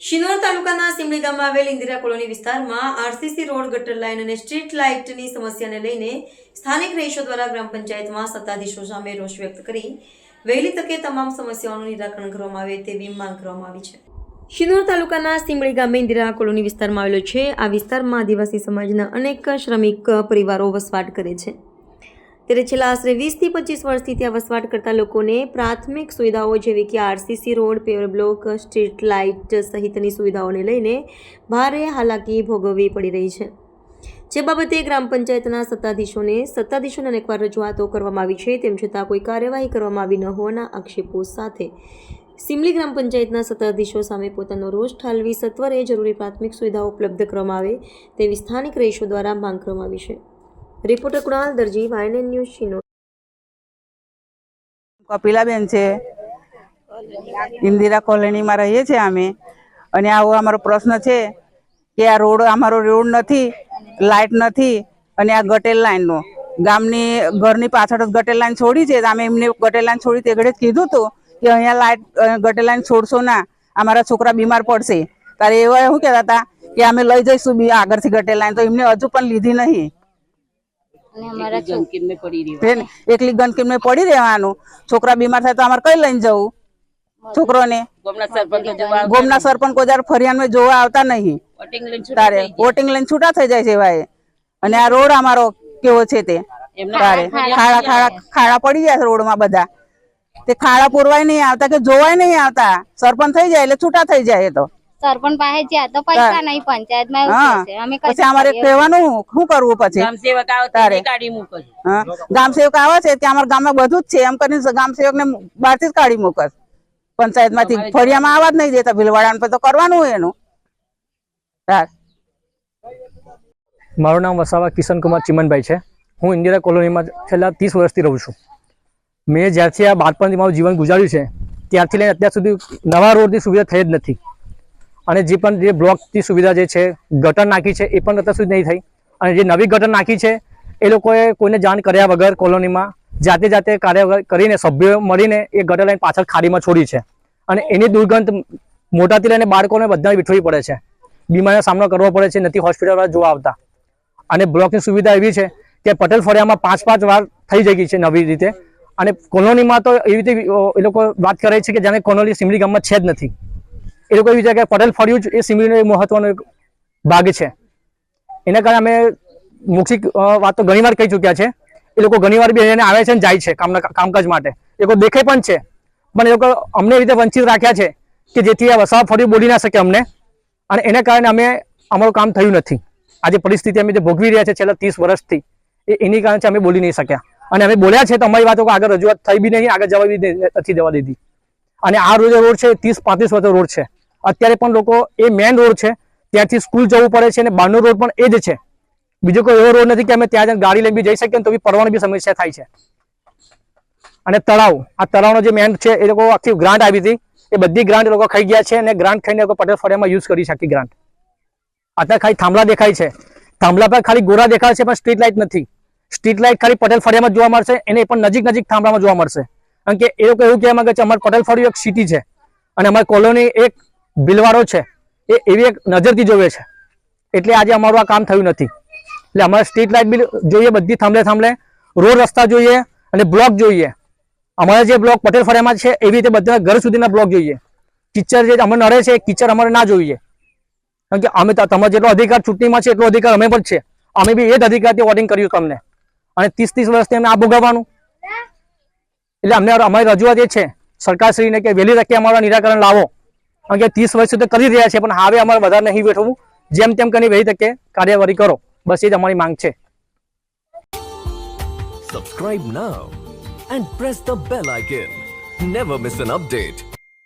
તાલુકાના સિમલી ગામમાં આવેલ ઇન્દિરા કોલોની વિસ્તારમાં આરસીસી રોડ ગટર લાઇન અને સ્ટ્રીટ લાઇટની સમસ્યાને લઈને સ્થાનિક રહીશો દ્વારા ગ્રામ પંચાયતમાં સત્તાધીશો સામે રોષ વ્યક્ત કરી વહેલી તકે તમામ સમસ્યાઓનું નિરાકરણ કરવામાં આવે તેવી માંગ કરવામાં આવી છે શિનોર તાલુકાના સિમળી ગામે ઇન્દિરા કોલોની વિસ્તારમાં આવેલો છે આ વિસ્તારમાં આદિવાસી સમાજના અનેક શ્રમિક પરિવારો વસવાટ કરે છે ત્યારે છેલ્લા આશરે વીસથી પચીસ વર્ષથી ત્યાં વસવાટ કરતા લોકોને પ્રાથમિક સુવિધાઓ જેવી કે RCC road, paver block, street light સહિતની સુવિધાઓને લઈને ભારે હાલાકી ભોગવવી પડી રહી છે. જે બાબતે ગ્રામ પંચાયતના સત્તાધીશોને સત્તાધીશોને અનેકવાર રજૂઆતો કરવામાં આવી છે. તેમ છતાં કોઈ કાર્યવાહી કરવામાં આવી ન હોવાના આક્ષેપો સાથે સિમલી ગ્રામ પંચાયતના સત્તાધીશો સામે પોતાનો રોષ ઠાલવી સત્વરે જરૂરી પ્રાથમિક સુવિધાઓ ઉપલબ્ધ કરવામાં આવે તેવી સ્થાનિક રહીશો દ્વારા માંગ કરવામાં આવી છે. રિપોર્ટર કુણાલ દરજી વાયનેન ન્યૂઝ શિનો કપિલાબેન છે. ઇન્દિરા કોલોનીમાં રહીએ છીએ અમે. અને આવો અમારો પ્રશ્ન છે કે આ રોડ, અમારો રોડ નથી, લાઇટ નથી, અને આ ગટેલ લાઈનનો ગામની, ઘરની પાછળ જ ગટેલ લાઈન છોડી છે. અમે એમને ગટેલ લાઈન છોડી તે ઘડે જ કીધું હતું કે અહીંયા લાઇટ ગટેલ લાઈન છોડશો ના, અમારા છોકરા બીમાર પડશે. ત્યારે એવા શું કહેતા હતા કે અમે લઈ જઈશું આગળથી ગટેલ લાઈન તો એમને હજુ પણ લીધી નહીં. અને અમારા છોકરા એકલી ગંદકી મેં પડી રહેવાનું. છોકરા બીમાર થાય તો અમારે કઈ લઈને જવું? છોકરોને? ગોમના સરપંચ કોઈ ફરિયાન ફરિયાદ જોવા આવતા નહીં. તારે વોટિંગ લઈને છૂટા થઈ જાય છે ભાઈ અને આ રોડ અમારો કેવો છે તે? તારે ખાડા ખાડા ખાડા પડી જાય રોડમાં બધા. તે ખાડા પૂરવાય નહીં આવતા કે જોવાય નહીં આવતા. સરપંચ થઈ જાય એટલે છૂટા થઈ જાય એ તો. સરપંચ પાસે જ્યાં તો પૈસા નહીં પંચાયતમાં અમે પછી અમારે કહેવાનું શું કરવું પછી? ગ્રામસેવક આવે તારે. કાઢી મૂકે ગામ સેવક આવે છે ત્યાં અમારા ગામમાં બધું જ છે. એમ કરીને ગામ સેવક ને બહારથી કાઢી મૂકસ પંચાયતમાંથી ફળિયામાં આવવા જ નહીં દેતા. ભીલવાડા પર તો કરવાનું એનું. મારું નામ વસાવા કિશનકુમાર ચિમનભાઈ છે. હું ઇન્દિરા કોલોનીમાં છેલ્લા ત્રીસ વર્ષથી રહું છું. મેં જ્યારથી આ બાળપણથી મારું જીવન ગુજાર્યું છે ત્યારથી લઈને અત્યાર સુધી નવા રોડની સુવિધા થઈ જ નથી. અને જે પણ જે બ્લોકની સુવિધા જે છે, ગટર નાખી છે, એ પણ અત્યાર સુધી નહીં થઈ. અને જે નવી ગટર નાખી છે, એ લોકોએ કોઈને જાણ કર્યા વગર કોલોનીમાં, જાતે જાતે કાર્ય કરીને, સભ્યો મળીને એ ગટર લાઈન પાછળ ખાડીમાં છોડી છે. અને એની દુર્ગંધ મોટાથી લઈને બાળકોને બધાને વિઠવી પડે છે. બીમારીનો સામનો કરવો પડે છે, નથી હોસ્પિટલમાં જોવા આવતા. અને બ્લોકની સુવિધા એવી છે કે પટેલ ફળિયામાં પાંચ પાંચ વાર થઈ જઈ છે નવી રીતે. અને કોલોનીમાં તો એવી રીતે એ લોકો વાત કરે છે કે જાણે કોલોની સિમલી ગામમાં છે જ નથી. એ લોકો એવી કે પટેલ ફળિયું જ, એ સિમરીનો એક મહત્વનો એક ભાગ છે. એના કારણે અમે મૌખિક વાત તો ઘણીવાર કહી ચૂક્યા છે. એ લોકો ઘણીવાર બી એને આવે છે ને જાય છે કામના કામકાજ માટે. એ લોકો દેખે પણ છે. પણ એ લોકો અમને રીતે વંચિત રાખ્યા છે કે જેથી આ વસાવા ફળિયું બોલી ના શકે અમને. અને એના કારણે અમે અમારું કામ થયું નથી. આજે પરિસ્થિતિ અમે જે ભોગવી રહ્યા છે છેલ્લા ત્રીસ વર્ષથી, એ, એની કારણે અમે બોલી નહીં શક્યા. અને અમે બોલ્યા છે તો અમારી વાતો આગળ રજૂઆત થઈ બી નહીં, આગળ જવા બી નથી જવા દીધી. અને આ રોજ રોડ છે ત્રીસ પાંત્રીસ વર્ષનો રોડ છે. અત્યારે પણ લોકો એ મેન રોડ છે, ત્યાંથી સ્કૂલ જવું પડે છે અને બહારનો રોડ પણ એ જ છે. બીજો કોઈ એવો રોડ નથી કે અમે ત્યાં ગાડી લઈને જઈ શકીએ તો બી પરવાની બી સમસ્યા થાય છે. અને તળાવ, આ તળાવનો જે મેન છે એ લોકો આખી ગ્રાન્ટ આવી હતી. એ બધી ગ્રાન્ટ લોકો ખાઈ ગયા છે અને ગ્રાન્ટ ખાઈને લોકો પટેલ ફળિયામાં યુઝ કરી શકે ગ્રાન્ટ અત્યારે ખાલી થાંભલા દેખાય છે. થાંભલા પર ખાલી ગોરા દેખાય છે પણ સ્ટ્રીટ લાઇટ નથી. સ્ટ્રીટ લાઇટ ખાલી પટેલ ફળિયામાં જોવા મળશે, એને પણ નજીક નજીક થાંભલામાં જોવા મળશે. કારણ કે એ લોકો એવું કહેવા માંગે છે, અમારે પટેલ ફળિયું એક સિટી છે અને અમારી કોલોની એક બિલવાડો છે. એ એવી એક નજરથી જોવે છે. એટલે આજે અમારું આ કામ થયું નથી. એટલે અમારે સ્ટ્રીટ લાઇટ બી જોઈએ, બધી થાંભલે થાંભલે, રોડ રસ્તા જોઈએ અને બ્લોક જોઈએ. અમારે જે બ્લોક પટેલ ફળિયામાં છે, એવી રીતે બધા ઘર સુધીના બ્લોક જોઈએ. કિચર જે અમને નડે છે, એ કિચર અમારે ના જોઈએ. કારણ કે અમે તમારો જેટલો અધિકાર ચૂંટણીમાં છે, એટલો અધિકાર અમે પણ છે. અમે બી એ જ અધિકારથી વોટિંગ કર્યું તમને. અને ત્રીસ ત્રીસ વર્ષથી અમે આ ભોગવવાનું. એટલે અમને અમારી રજૂઆત એ છે, સરકારશ્રીને કે વહેલી તકે અમારા નિરાકરણ લાવો. કારણ કે ત્રીસ વર્ષ સુધી કરી રહ્યા છે, પણ હવે અમારે વધારે નહીં બેઠવું જેમ તેમ કરીને વહેલી તકે કાર્યવાહી કરો. બસ એ જ અમારી માંગ છે. Subscribe now and press the bell icon never miss an update.